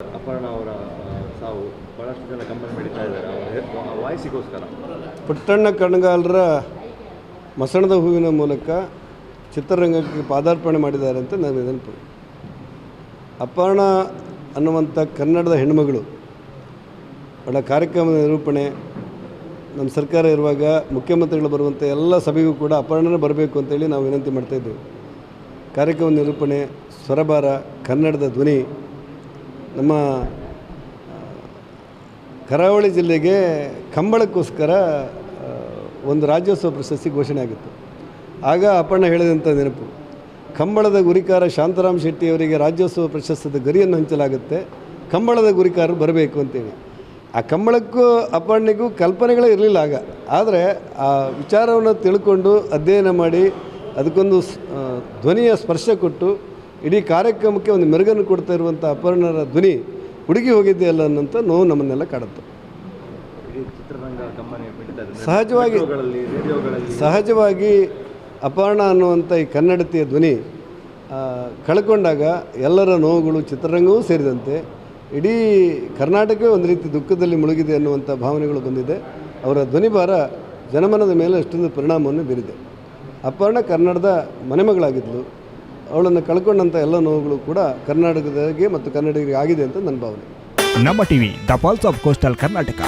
ಅಪರ್ಣ ಅವರ ಸಾವು ಬಹಳಷ್ಟು ಜನ ಇದ್ದಾರೆ. ವಾಯ್ಸಿಗೋಸ್ಕರ. ಪುಟ್ಟಣ್ಣ ಕಣಗಾಲರ ಮಸಣದ ಹೂವಿನ ಮೂಲಕ ಚಿತ್ರರಂಗಕ್ಕೆ ಪಾದಾರ್ಪಣೆ ಮಾಡಿದ್ದಾರೆ ಅಂತ ನನಗೆ ನೆನಪು ಅಪರ್ಣ ಅನ್ನುವಂಥ ಕನ್ನಡದ ಹೆಣ್ಮಗಳು ಅವಳ ಕಾರ್ಯಕ್ರಮದ ನಿರೂಪಣೆ ನಮ್ಮ ಸರ್ಕಾರ ಇರುವಾಗ ಮುಖ್ಯಮಂತ್ರಿಗಳು ಬರುವಂಥ ಎಲ್ಲ ಸಭೆಗೂ ಕೂಡ ಅಪರ್ಣನೇ ಬರಬೇಕು ಅಂತೇಳಿ ನಾವು ವಿನಂತಿ ಮಾಡ್ತಾಯಿದ್ದೇವೆ ಕಾರ್ಯಕ್ರಮ ನಿರೂಪಣೆ, ಸ್ವರಭಾರ, ಕನ್ನಡದ ಧ್ವನಿ ನಮ್ಮ ಕರಾವಳಿ ಜಿಲ್ಲೆಗೆ ಕಂಬಳಕ್ಕೋಸ್ಕರ ಒಂದು ರಾಜ್ಯೋತ್ಸವ ಪ್ರಶಸ್ತಿ ಘೋಷಣೆ ಆಗಿತ್ತು. ಆಗ ಅಪ್ಪಣ್ಣ ಹೇಳಿದಂಥ ನೆನಪು, ಕಂಬಳದ ಗುರಿಕಾರ ಶಾಂತರಾಮ್ ಶೆಟ್ಟಿಯವರಿಗೆ ರಾಜ್ಯೋತ್ಸವ ಪ್ರಶಸ್ತಿದ ಗರಿಯನ್ನು ಹಂಚಲಾಗುತ್ತೆ, ಕಂಬಳದ ಗುರಿಕಾರರು ಬರಬೇಕು ಅಂತೇಳಿ. ಆ ಕಂಬಳಕ್ಕೂ ಅಪ್ಪಣ್ಣಿಗೂ ಕಲ್ಪನೆಗಳೇ ಇರಲಿಲ್ಲ ಆಗ. ಆದರೆ ಆ ವಿಚಾರವನ್ನು ತಿಳ್ಕೊಂಡು ಅಧ್ಯಯನ ಮಾಡಿ, ಅದಕ್ಕೊಂದು ಧ್ವನಿಯ ಸ್ಪರ್ಶ ಕೊಟ್ಟು ಇಡೀ ಕಾರ್ಯಕ್ರಮಕ್ಕೆ ಒಂದು ಮೆರುಗನ್ನು ಕೊಡ್ತಾ ಇರುವಂಥ ಅಪರ್ಣರ ಧ್ವನಿ ಹುಡುಗಿ ಹೋಗಿದೆಯಲ್ಲ ಅನ್ನೋಂಥ ನೋವು ನಮ್ಮನ್ನೆಲ್ಲ ಕಾಡುತ್ತೆ. ಸಹಜವಾಗಿ ಸಹಜವಾಗಿ ಅಪರ್ಣ ಅನ್ನುವಂಥ ಈ ಕನ್ನಡತಿಯ ಧ್ವನಿ ಕಳ್ಕೊಂಡಾಗ ಎಲ್ಲರ ನೋವುಗಳು ಚಿತ್ರರಂಗವೂ ಸೇರಿದಂತೆ ಇಡೀ ಕರ್ನಾಟಕವೇ ಒಂದು ರೀತಿ ದುಃಖದಲ್ಲಿ ಮುಳುಗಿದೆ ಅನ್ನುವಂಥ ಭಾವನೆಗಳು ಬಂದಿದೆ. ಅವರ ಧ್ವನಿಭಾರ ಜನಮನದ ಮೇಲೆ ಅಷ್ಟೊಂದು ಪರಿಣಾಮವನ್ನು ಬೀರಿದೆ. ಅಪರ್ಣ ಕನ್ನಡದ ಮನೆಮಗಳಾಗಿದ್ಲು. ಅವಳನ್ನು ಕಳ್ಕೊಂಡಂಥ ಎಲ್ಲ ನೋವುಗಳು ಕೂಡ ಕರ್ನಾಟಕದಾಗೆ ಮತ್ತು ಕನ್ನಡಿಗರಿಗೆ ಆಗಿದೆ ಅಂತ ನನ್ನ ಭಾವನೆ. ನಮ್ಮ TV, the pulse of coastal Karnataka.